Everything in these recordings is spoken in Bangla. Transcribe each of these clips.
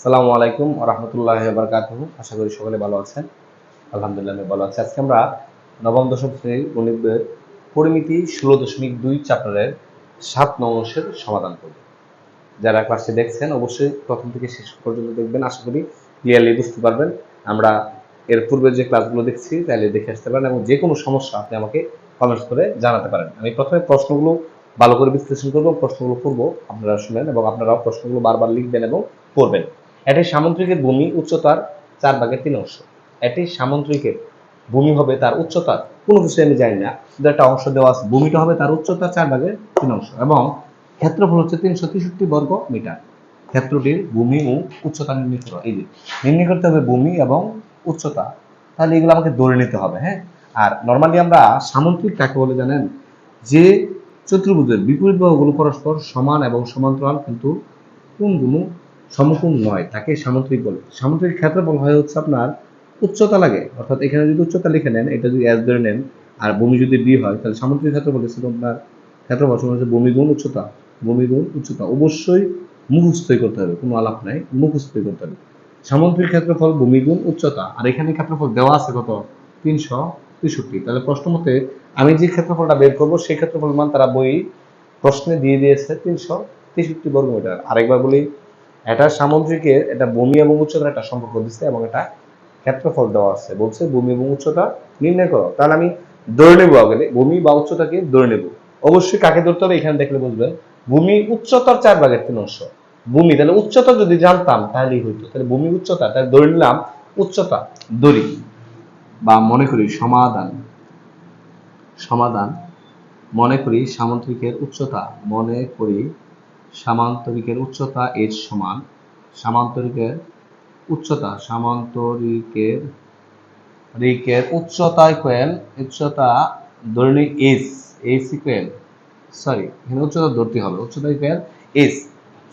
আসসালামু আলাইকুম রহমতুল্লাহ বারকাতুহু। আশা করি সকলে ভালো আছেন। আলহামদুলিল্লাহ আমি ভালো আছি। আজকে আমরা নবম দশম শ্রেণির গণিতের পরিমিতি ষোলো দশমিক দুই চ্যাপ্টারের সাত নং অংশের সমাধান করব। যারা ক্লাসে দেখছেন, অবশ্যই প্রথম থেকে শেষ পর্যন্ত দেখবেন। আশা করি ক্লিয়ারলি বুঝতে পারবেন। আমরা এর পূর্বে যে ক্লাসগুলো দেখছি, তাহলে দেখে আসতে পারেন এবং যে কোনো সমস্যা আপনি আমাকে কমেন্টস করে জানাতে পারেন। আমি প্রথমে প্রশ্নগুলো ভালো করে বিশ্লেষণ করব, প্রশ্নগুলো করব আপনারা শুনেন এবং আপনারাও প্রশ্নগুলো বারবার লিখবেন এবং পড়বেন। এটি সামুদ্রিকের ভূমি উচ্চতার চার ভাগের তিন অংশ। এটি সামুদ্রিকের ভূমি হবে তার উচ্চতার কোনো কিছু আমি জানি না। একটা অংশ দেওয়া আছে, ভূমিটা হবে তার উচ্চতা চার ভাগের তিন অংশ এবং ক্ষেত্রফল হচ্ছে তিনশো তেষট্টি বর্গ মিটার। ক্ষেত্রটির ভূমি ও উচ্চতা নির্ণয় এই যে, নির্ণয় করতে হবে ভূমি এবং উচ্চতা। তাহলে এগুলো আমাকে ধরে নিতে হবে হ্যাঁ? আর নর্মালি আমরা সামুদ্রিক কাকে বলে জানেন? যে চতুর্ভুজের বিপরীত বাহুগুলো পরস্পর সমান এবং সমান্তরাল, কিন্তু কোনগুলো সমকোণ নয়, তাকে সামুদ্রিক বলে। সামুদ্রিক ক্ষেত্রে বলা হয় হচ্ছে আপনার উচ্চতা লাগে। অর্থাৎ এখানে যদি উচ্চতা লিখে নেন, এটা যদি এস ধরে নেন, আর ভূমি যদি বি হয়, তাহলে সামুদ্রিক ক্ষেত্রফল হচ্ছে আপনার ক্ষেত্রফল সমান হচ্ছে ভূমি গুণ উচ্চতা। ভূমি গুণ উচ্চতা। অবশ্যই মুখস্থই করতে হবে, কোনো আলাপ নাই, মুখস্থই করতে হবে। সামুদ্রিক ক্ষেত্রফল ভূমি উচ্চতা। আর এখানে ক্ষেত্রফল দেওয়া আছে কত? তিনশো তেষট্টি। তাহলে প্রশ্ন মতে, আমি যে ক্ষেত্রফলটা বের করব, সেই ক্ষেত্রফল মান তারা বই প্রশ্নে দিয়ে দিয়েছে তিনশো তেষট্টি বর্গমিটার। আরেকবার বলি এটা সামুদ্রিকের এটা ভূমি এবং উচ্চতার একটা সম্পর্ক দিচ্ছে এবং এটা ক্ষেত্রফল দেওয়া আছে। বলছে ভূমি এবং উচ্চতা নির্ণয় করো। তাহলে আমি ধরে নেব আগে, ভূমি বা উচ্চতাকে ধরে নেব। অবশ্যই কাকে ধরতে হবে এখানে দেখলে বুঝবেন। ভূমি উচ্চতার চার ভাগের তিন অংশ। ভূমি, তাহলে উচ্চতা যদি জানতাম তাহলেই হইতো। তাহলে ভূমি উচ্চতা, তাহলে ধরে নিলাম উচ্চতা। দড়ি বা মনে করি সমাধান। সমাধান মনে করি সামুদ্রিকের উচ্চতা। মনে করি সামান্তরিকের উচ্চতা এর সমান, সামান্তরিকের উচ্চতা সামান্তরিকের রিকের উচ্চতা ইকুয়াল উচ্চতা ধরে নিই এস এস ইকুয়াল সরি এখানে উচ্চতা ধরতে হবে, উচ্চতা ইকুয়াল এস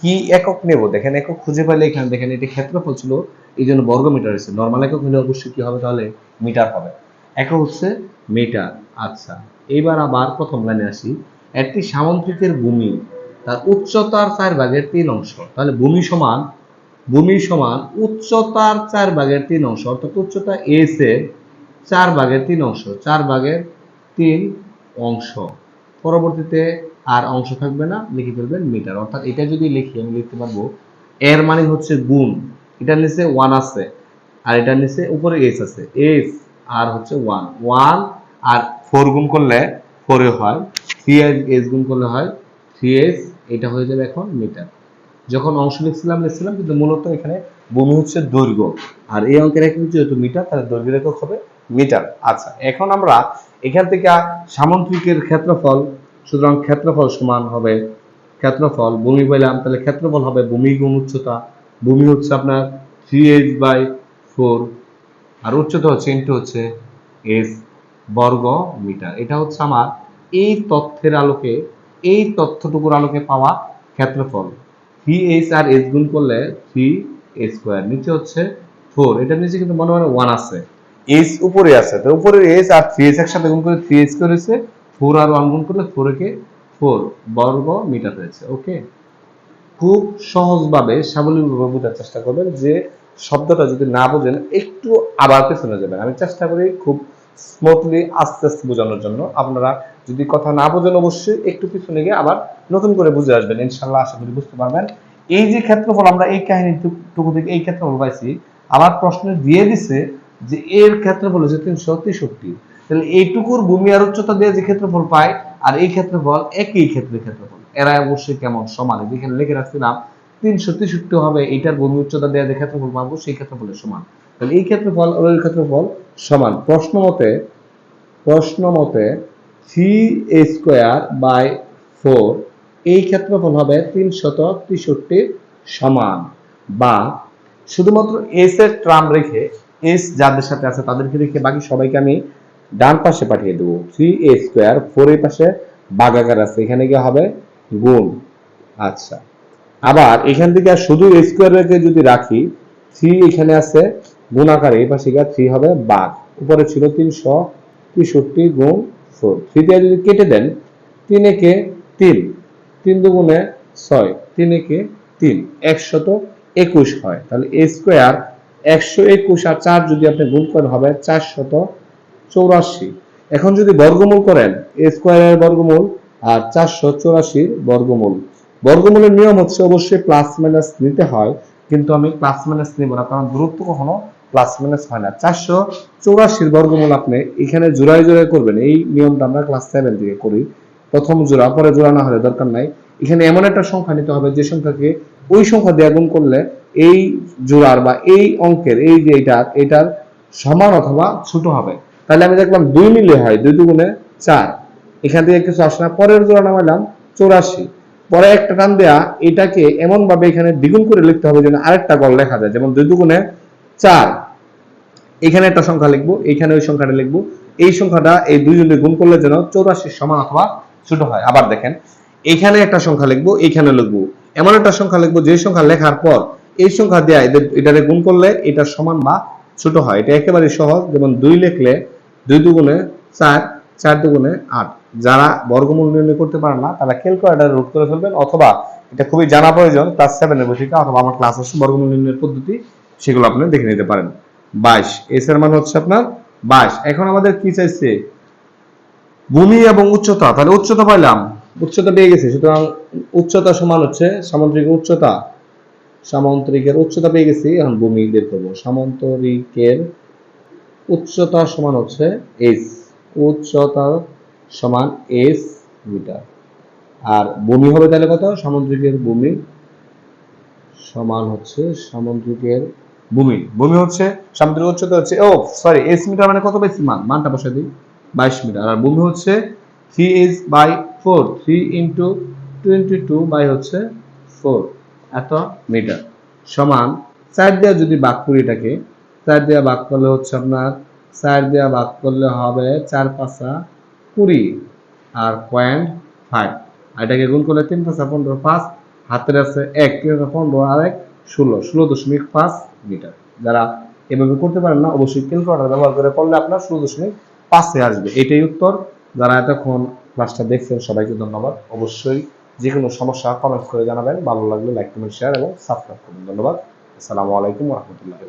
কি একক নেব? দেখেন একক খুঁজে পাইলে এখানে দেখেন এটি ক্ষেত্রফল ছিল এই জন্য বর্গ মিটার হয়েছে। নর্মাল একক হলে অবশ্যই কি হবে? তাহলে মিটার হবে। একক হচ্ছে মিটার। আচ্ছা এইবার আবার প্রথম লাইনে আসি। একটি সামুদ্রিকের ভূমি তার উচ্চতার চার ভাগের তিন অংশ। তাহলে ভূমি সমান ভূমি সমান উচ্চতার চার ভাগের তিন অংশ, অর্থাৎ উচ্চতা এস এর চার ভাগের তিন অংশ, চার ভাগের তিন অংশ। পরবর্তীতে আর অংশ থাকবে না, লিখে ফেলবেন মিটার। অর্থাৎ এটা যদি লিখি, আমি লিখতে পারব, এর মানে হচ্ছে গুণ। এটার নিচে ওয়ান আছে, আর এটার নিচে উপরে এস আছে। এস আর হচ্ছে ওয়ান ওয়ান আর ফোর গুণ করলে ফোরে হয় থ্রি এস গুণ করলে হয় থ্রি এস এটা হয়ে যাবে এখন মিটার যখন অংশ লিখছিলাম লিখছিলাম কিন্তু মূলত এখানে ভূমি হচ্ছে দৈর্ঘ্য। আর এই অঙ্কের একক যেহেতু মিটার তাহলে দৈর্ঘ্যের একক হবে মিটার আচ্ছা এখন আমরা এখান থেকে সামুদ্রিকের ক্ষেত্রফল, সুতরাং ক্ষেত্রফল সমান হবে ক্ষেত্রফল, ভূমি পেলাম, তাহলে ক্ষেত্রফল হবে ভূমি গুণ উচ্চতা। ভূমি হচ্ছে আপনার থ্রি এইচ বাই ফোর আর উচ্চতা হচ্ছে ইন্টু হচ্ছে এস বর্গ মিটার এটা হচ্ছে আমার এই তথ্যের আলোকে এই তথ্যটুকুর আলোকে পাওয়া ক্ষেত্রফল। থ্রি এইচ আর এস গুণ করলে থ্রি এ স্কোয়ার নিচে হচ্ছে ফোর এটার নিচে কিন্তু মনে মনে ওয়ান আছে। এইচ উপরে আছে, তো উপরে এস আর থ্রি এস একসাথে গুণ করে থ্রি এস করেছে ফোর আর ওয়ান গুণ করলে ফোর কে ফোর বর্গ মিটার হয়েছে ওকে খুব সহজভাবে, সাবলীলভাবে বোঝার চেষ্টা করবেন যে শব্দটা যদি না বোঝেন, একটু আবার পেছনে যাবেন। আমি চেষ্টা করি খুব স্মুথলি আস্তে আস্তে বোঝানোর জন্য আপনারা যদি কথা না বোঝেন অবশ্যই একটু পিছনে গিয়ে আবার নতুন করে বুঝে আসবেন। ইনশাল্লাহ আশা করি বুঝতে পারবেন। এই যে ক্ষেত্রফল আমরা এই কাহিনীটুকু থেকে এই ক্ষেত্রফল পাইছি, আমার প্রশ্নে দিয়ে দিছে যে এর ক্ষেত্রফল হচ্ছে তিনশো তেষট্টি। তাহলে এইটুকুর ভূমি আর উচ্চতা দিয়ে যে ক্ষেত্রফল পায় আর এই ক্ষেত্রফল একই ক্ষেত্রে ক্ষেত্রফল। এরা অবশ্যই কেমন সমান? যেখানে লিখে রাখছিলাম, তিনশো তেষট্টি হবে, এইটার ভূমি উচ্চতা দেওয়া যে ক্ষেত্রফল পাবো সেই ক্ষেত্রফলের সমান। তাহলে এই ক্ষেত্রফল আর ওই ক্ষেত্রফল সমান। প্রশ্ন মতে প্রশ্ন মতে three A square by four, এই ক্ষেত্রফল হবে তিনশত তেষট্টির সমান। বা শুধুমাত্র এস এর ট্রাম রেখে, এস যাদের সাথে আছে তাদেরকে রেখে বাকি সবাইকে আমি ডান পাশে পাঠিয়ে দেবো। থ্রি এ স্কোয়ার ফোর এর পাশে বাগাকার আছে, এখানে গিয়ে হবে গুণ। আচ্ছা। আবার এখান থেকে শুধু স্কোয়ার রেখে যদি রাখি, থ্রি এখানে আছে গুণ আকারে এই পাশে গিয়ে থ্রি হবে বাঘ। উপরে ছিল তিনশো তেষট্টি গুণ ফোর থ্রি দিয়ে যদি কেটে দেন, তিন একে তিন। তিন দুগুণে ছয়, তিন একে তিন। একশত একুশ হয়। তাহলে এ স্কোয়ার একশো একুশ আর চার যদি আপনি গুণ করেন হবে চারশত চৌরাশি। এখন যদি বর্গমূল করেন এ স্কোয়ারের বর্গমূল আর চারশো চৌরাশির বর্গমূল। বর্গমূলের নিয়ম হচ্ছে অবশ্যই প্লাস মাইনাস নিতে হয়, কিন্তু আমি প্লাস মাইনাস নিব না, কারণ দূরত্ব কখনো প্লাস মাইনাস হয় না। চারশো চৌরাশির বর্গমূল আপনি এখানে জোড়ায় জোড়ায় করবেন। এই নিয়মটা আমরা ক্লাস সেভেন থেকে করি। প্রথম জোড়া, পরে জোড়া না হলে দরকার নাই। এখানে এমন একটা সংখ্যা নিতে হবে যে সংখ্যাকে ওই সংখ্যা দিয়ে গুণ করলে এই জোড়ার বা এই অঙ্কের, এই যে এটা এটার সমান অথবা ছোট হবে। তাহলে আমি দেখলাম দুই মিলে হয়, দুই দুগুণে চার। এখান থেকে কিছু আসে না। পরের জোড়া নামাইলাম চৌরাশি। পরে একটা টান দেয়া, এটাকে এমন ভাবে এখানে দ্বিগুণ করে লিখতে হবে যেন আরেকটা গল লেখা যায়। যেমন দুই দুগুণে চার। এখানে একটা সংখ্যা লিখব, এখানে ওই সংখ্যাটা লিখব। এই সংখ্যাটা এই দুইজনে গুণ করলে যেন চৌরাশির সমান অথবা ছোট হয়। আবার দেখেন এইখানে একটা সংখ্যা লিখব এইখানে লিখব। এমন একটা সংখ্যা লিখব, যে সংখ্যা লেখার পর এই সংখ্যা দেয়া, এদের, এটারে গুণ করলে এটা সমান বা ছোট হয়। এটা একেবারে সহজ। যেমন দুই লিখলে দুই দুগুণে চার চার দুগুণে আট। যারা বর্গমূল নির্ণয় করতে পারে না, তারা ক্যালকুলেটার রুট করে ফেলবেন, অথবা এটা খুবই জানা প্রয়োজন ক্লাস সেভেনের বসিকা অথবা আমার ক্লাস আছে বর্গমূল নির্ণয়ের পদ্ধতি সেগুলো আপনি দেখে নিতে পারেন। বাইশ এস এর মান হচ্ছে আপনার বাইশ। এখন আমাদের কি চাইছে? ভূমি এবং উচ্চতা। তাহলে উচ্চতা পাইলাম। উচ্চতা পেয়ে গেছে, সুতরাং উচ্চতা সমান হচ্ছে সামুদ্রিক উচ্চতা। সামন্তরিকের উচ্চতা পেয়ে গেছি, এখন ভূমি বের করব। সামন্তরিকের উচ্চতা সমান হচ্ছে এস উচ্চতা সমান এস মিটার। আর ভূমি হবে তাহলে কত? সামুদ্রিকের ভূমি সমান হচ্ছে সামুদ্রিকের ভূমি। ভূমি হচ্ছে, সামুদ্রিক উচ্চতা হচ্ছে, ও সরি এস মিটার মানে কত বেশি মান, মানটা বসে দিই। বাইশ মিটার আর ভূমি হচ্ছে three S by four three into twenty two by হচ্ছে ফোর এত মিটার সমান, চার দেওয়া যদি বাক করি এটাকে, চার দেওয়া বাক করলে হচ্ছে আপনার, চার দেওয়া বাক করলে হবে চার পাঁচা কুড়ি আর পয়েন্ট ফাইভ আর এটাকে গুণ করলে তিন পাঁচা পনেরো, পাঁচ। হাতের আছে এক পনেরো আর এক, ষোলো। ষোলো দশমিক পাঁচ মিটার যারা এভাবে করতে পারেন না, অবশ্যই ক্যালকুলেটার ব্যবহার করে করলে আপনার ষোলো দশমিক পাঁচে আসবে। এটাই উত্তর। যারা এতক্ষণ ক্লাসটা দেখছেন, সবাইকে ধন্যবাদ। অবশ্যই যে কোনো সমস্যা কমেন্ট করে জানাবেন। ভালো লাগলে লাইক কমেন্ট শেয়ার এবং সাবস্ক্রাইব করুন ধন্যবাদ। আসসালামু আলাইকুম রহমতুল্লাহ